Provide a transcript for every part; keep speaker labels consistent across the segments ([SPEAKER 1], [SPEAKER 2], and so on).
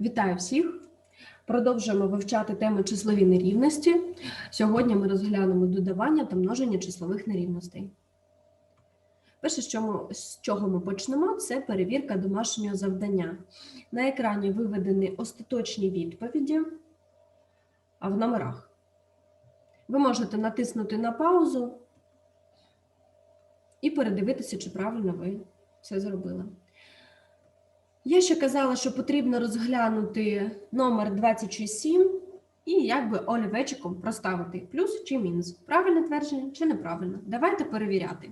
[SPEAKER 1] Вітаю всіх! Продовжуємо вивчати тему числові нерівності. Сьогодні ми розглянемо додавання та множення числових нерівностей. Перше, з чому- з чого ми почнемо, це перевірка домашнього завдання. На екрані виведені остаточні відповіді а в номерах. Ви можете натиснути на паузу і передивитися, чи правильно ви все зробили. Я ще казала, що потрібно розглянути номер 267 і якби олівечиком проставити плюс чи мінус. Правильне твердження чи неправильно. Давайте перевіряти.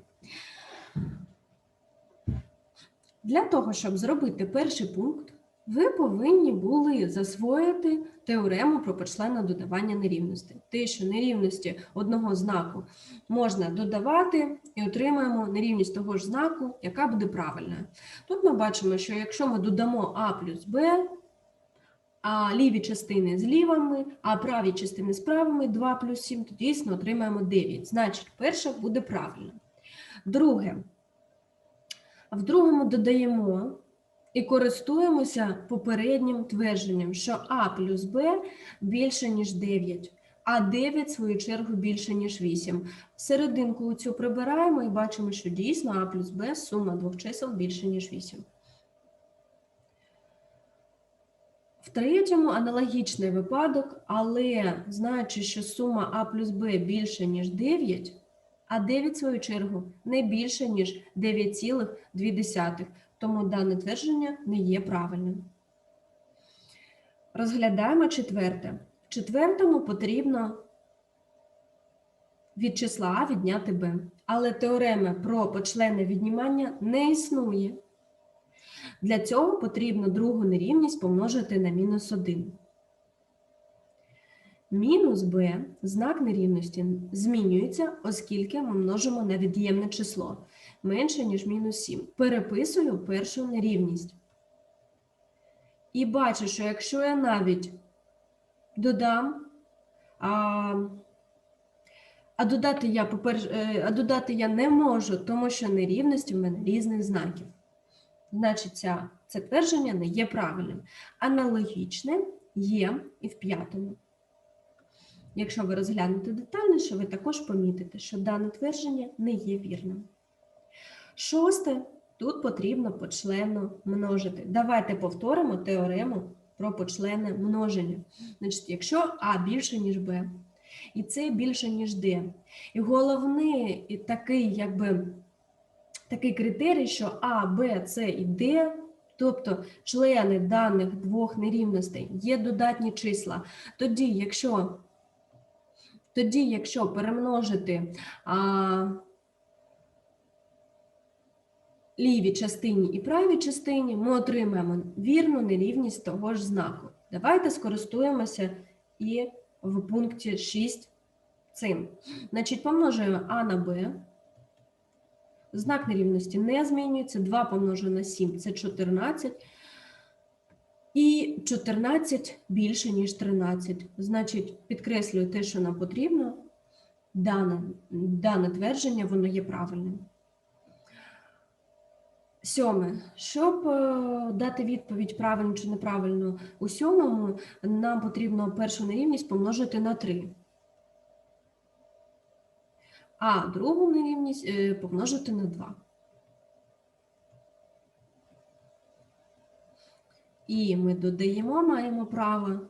[SPEAKER 1] Для того, щоб зробити перший пункт, ви повинні були засвоїти теорему про почленне додавання нерівностей. Те, що нерівності одного знаку можна додавати і отримаємо нерівність того ж знаку, яка буде правильною. Тут ми бачимо, що якщо ми додамо А плюс Б, а ліві частини з лівими, а праві частини з правими 2 плюс 7, то дійсно отримаємо 9. Значить, перше буде правильно. Друге, в другому додаємо і користуємося попереднім твердженням, що А плюс Б більше, ніж 9, а 9, в свою чергу, більше, ніж 8. Серединку цю прибираємо і бачимо, що дійсно А плюс Б сума двох чисел більше, ніж 8. В третьому аналогічний випадок, але знаючи, що сума А плюс Б більше, ніж 9, а 9, в свою чергу, не більше, ніж 9,2, тому дане твердження не є правильним. Розглядаємо четверте. В четвертому потрібно від числа А відняти Б. Але теореми про почленне віднімання не існує. Для цього потрібно другу нерівність помножити на мінус 1. Мінус b, знак нерівності, змінюється, оскільки ми множимо на від'ємне число менше, ніж мінус 7. Переписую першу нерівність. І бачу, що якщо я навіть додам, а, а, додати, я, е, а додати я не можу, тому що нерівності в мене різних знаків. Значить, ця, це твердження не є правильним. Аналогічне є і в п'ятому. Якщо ви розглянете детальніше, ви також помітите, що дане твердження не є вірним. Шосте, тут потрібно почленно множити. Давайте повторимо теорему про почленне множення. Значить, якщо А більше, ніж Б, і С більше, ніж Д, і головний і такий, якби, такий критерій, що А, Б, С і Д, тобто члени даних двох нерівностей є додатні числа, тоді, якщо тоді, якщо перемножити а, лівій частині і правій частині, ми отримаємо вірну нерівність того ж знаку. Давайте скористуємося і в пункті 6 цим. Значить, помножуємо А на Б. Знак нерівності не змінюється. 2 помножено на 7 це 14. І 14 більше, ніж 13. Значить, підкреслюю те, що нам потрібно. Дане, дане твердження, воно є правильним. Сьоме. Щоб е, дати відповідь правильно чи неправильно у сьомому, нам потрібно першу нерівність помножити на 3. А другу нерівність е, помножити на 2. І ми додаємо, маємо право.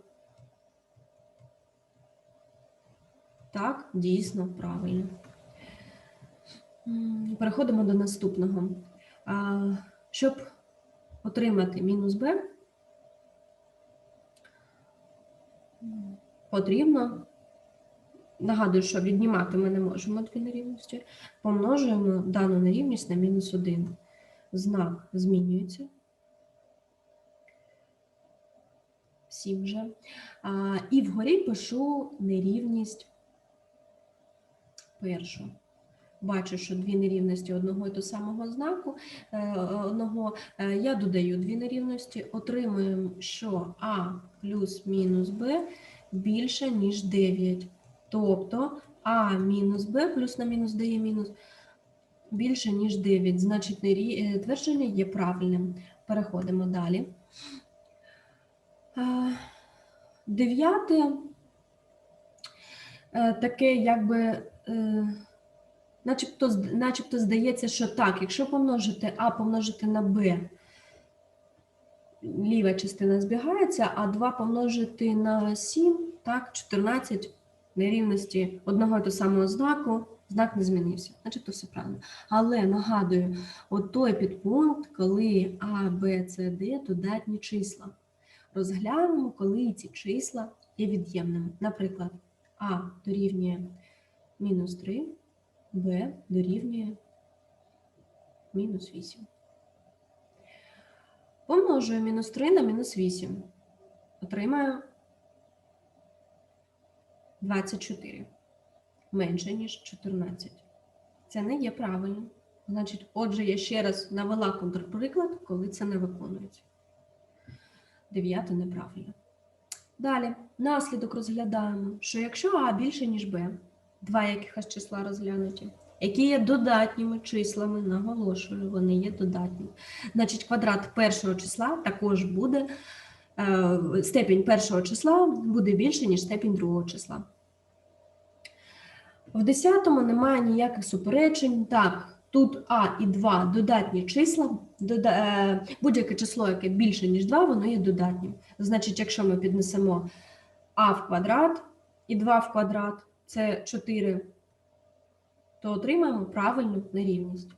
[SPEAKER 1] Так, дійсно, правильно. Переходимо до наступного. Щоб отримати мінус b, потрібно, нагадую, що віднімати ми не можемо дві нерівності, помножуємо дану нерівність на мінус 1. Знак змінюється. 7 вже. І вгорі пишу нерівність першу. Бачу, що дві нерівності одного і того самого знаку. е, Одного е, я додаю дві нерівності, отримуємо, що А плюс мінус Б більше, ніж 9. Тобто А мінус Б плюс на мінус дає мінус більше, ніж 9. Значить, е, твердження є правильним. Переходимо далі. Дев'яте таке, якби, начебто, начебто здається, що так, якщо помножити А помножити на Б, ліва частина збігається, а 2 помножити на 7, так, 14 нерівності одного і того самого знаку, знак не змінився. Начебто все правильно. Але нагадую, от той підпункт, коли А, Б, С, Д додатні числа. Розглянемо, коли ці числа є від'ємними. Наприклад, А дорівнює мінус 3, Б дорівнює мінус 8. Помножую мінус 3 на мінус 8. Отримаю 24. Менше, ніж 14. Це не є правильно. Значить, отже, я ще раз навела контрприклад, коли це не виконується. Дев'яте неправильно. Далі, наслідок розглядаємо, що якщо А більше, ніж Б, два якихось числа розглянуті, які є додатніми числами, наголошую, вони є додатніми. Значить, квадрат першого числа також буде, е, степінь першого числа буде більше, ніж степінь другого числа. В десятому немає ніяких суперечень. Так, тут А і 2 додатні числа. е, Будь-яке число, яке більше, ніж 2, воно є додатнім. Значить, якщо ми піднесемо А в квадрат і 2 в квадрат, це 4, то отримаємо правильну нерівність.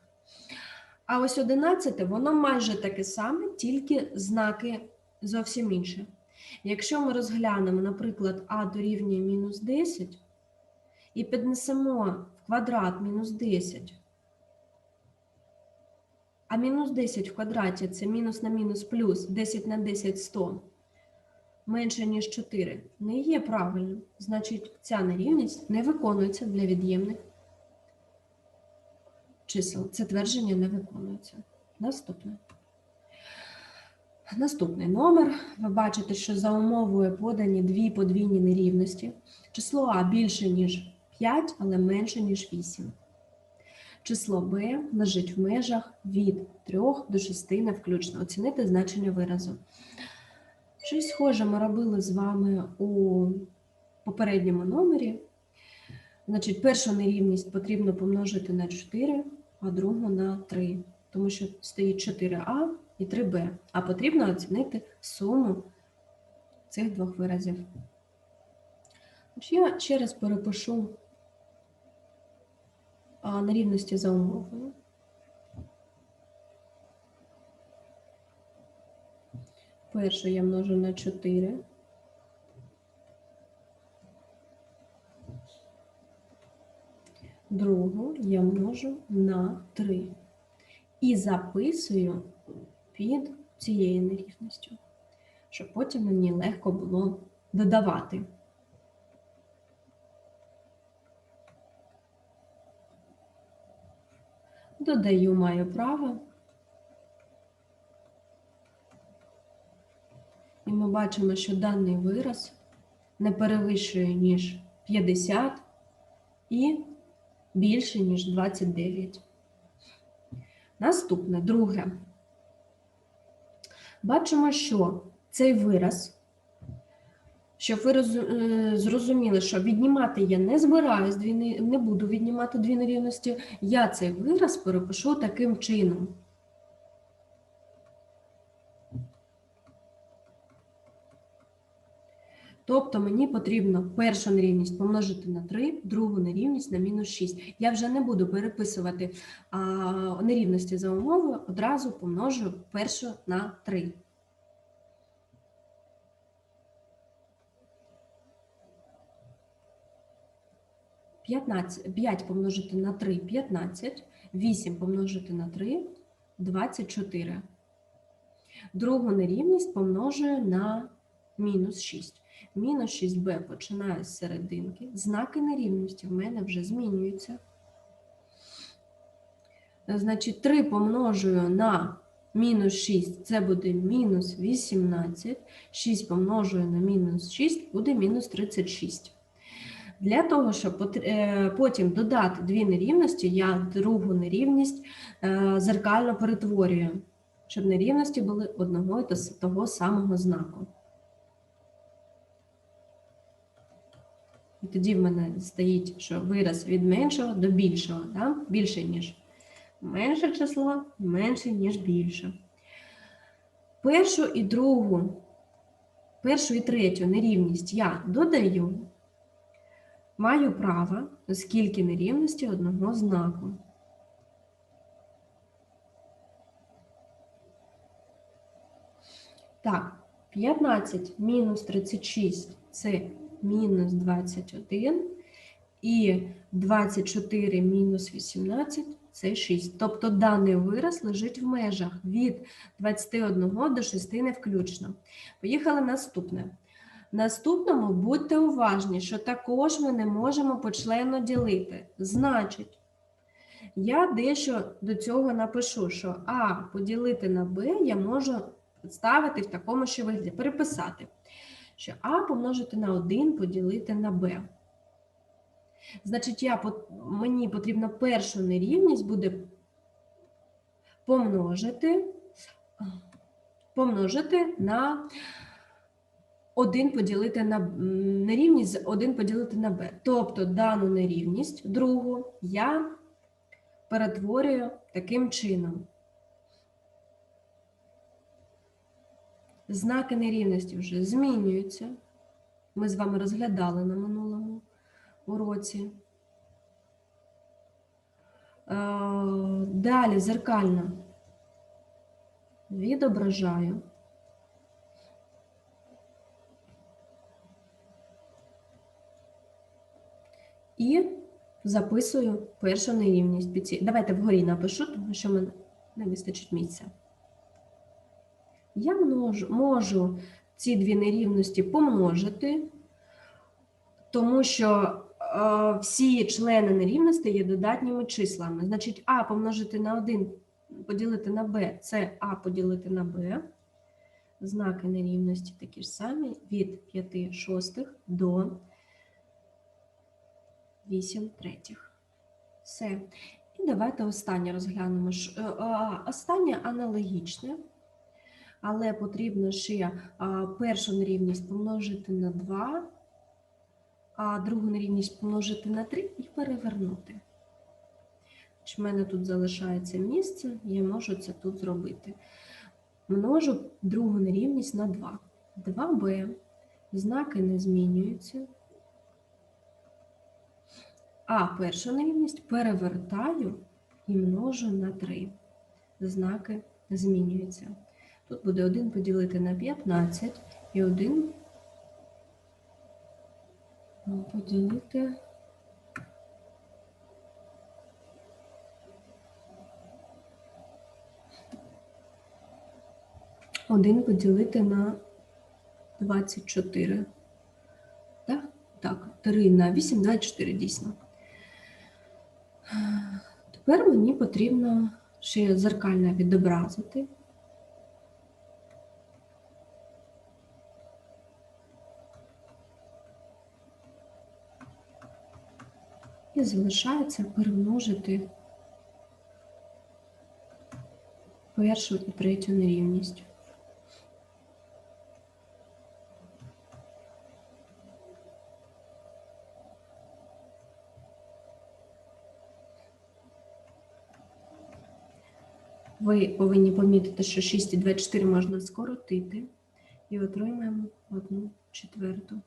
[SPEAKER 1] А ось 11 воно майже таке саме, тільки знаки зовсім інші. Якщо ми розглянемо, наприклад, А дорівнює мінус 10 і піднесемо в квадрат мінус 10, а мінус 10 в квадраті це мінус на мінус плюс 10 на 10 100 менше, ніж 4, не є правильним. Значить, ця нерівність не виконується для від'ємних чисел. Це твердження не виконується. Наступне. Наступний номер. Ви бачите, що за умовою подані дві подвійні нерівності. Число А більше, ніж 5, але менше, ніж 8. Число Б лежить в межах від 3 до 6 не включно. Оцінити значення виразу. Щось схоже ми робили з вами у попередньому номері. Значить, першу нерівність потрібно помножити на 4, а другу на 3, тому що стоїть 4а і 3b, а потрібно оцінити суму цих двох виразів. Я ще раз перепишу нерівності за умовою. Першу я множу на 4. Другу я множу на 3. І записую під цією нерівністю, щоб потім мені легко було додавати. Додаю маю право. І ми бачимо, що даний вираз не перевищує, ніж 50 і більше, ніж 29. Наступне, друге. Бачимо, що цей вираз, щоб ви е, зрозуміли, що віднімати я не збираюсь, не- не буду віднімати дві нерівності, я цей вираз перепишу таким чином. Тобто мені потрібно першу нерівність помножити на 3, другу нерівність на мінус 6. Я вже не буду переписувати а, нерівності за умовою, одразу помножу першу на 3. П'ятнадцять 5 помножити на 3 – 15, 8 помножити на 3 – 24. Другу нерівність помножую на мінус 6. Мінус 6b починаю з серединки. Знаки нерівності в мене вже змінюються. Значить, 3 помножую на мінус 6, це буде мінус 18. 6 помножую на мінус 6, буде мінус 36. Для того, щоб е, потім додати дві нерівності, я другу нерівність е, зеркально перетворюю, щоб нерівності були одного і того самого знаку. І тоді в мене стоїть, що вираз від меншого до більшого, да? більше, ніж менше число, менше, ніж більше. Першу і другу, першу і третю нерівність я додаю, маю право, оскільки нерівності одного знаку. Так, 15 мінус 36 це мінус 21, і 24 мінус 18 це 6. Тобто даний вираз лежить в межах від 21 до 6 не включно. Поїхали наступне. Наступному будьте уважні, що також ми не можемо почленно ділити. Значить, я дещо до цього напишу, що А поділити на Б я можу ставити в такому ще вигляді, переписати, що А помножити на 1 поділити на Б. Значить, я, мені потрібно першу нерівність буде помножити, помножити на 1 поділити на нерівність з 1 поділити на b. Тобто дану нерівність, другу, я перетворюю таким чином. Знаки нерівності вже змінюються. Ми з вами розглядали на минулому уроці. Е, Далі зеркально відображаю. І записую першу нерівність. Давайте вгорі напишу, тому що мене не вистачить місця. Я множу, можу ці дві нерівності помножити, тому що е, всі члени нерівності є додатніми числами. Значить, А помножити на 1 поділити на Б це А поділити на Б. Знаки нерівності такі ж самі від 5 шостих до 8 третіх. Все. І давайте останнє розглянемо. Е, а, Останнє аналогічне, але потрібно ще першу нерівність помножити на 2, а другу нерівність помножити на 3 і перевернути. В мене тут залишається місце, я можу це тут зробити. Множу другу нерівність на 2. 2b. Знаки не змінюються. А першу нерівність перевертаю і множу на 3. Знаки змінюються. Тут буде 1 поділити на 15 і 1 поділити. Один поділити на 24. Так, так, 3 на 8, 24 дійсно. Тепер мені потрібно ще зеркально відобразити. Залишається перемножити першу і третю нерівність. Ви повинні помітити, що 6 і 24 можна скоротити і отримаємо одну четверту.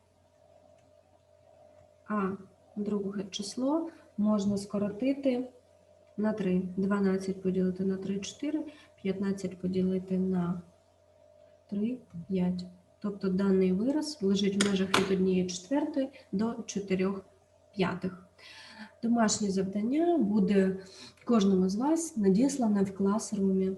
[SPEAKER 1] А друге число можна скоротити на 3. 12 поділити на 3 – 4, 15 поділити на 3 – 5. Тобто даний вираз лежить в межах від 1 четвертої до 4 п'ятих. Домашнє завдання буде кожному з вас надіслане в класрумі.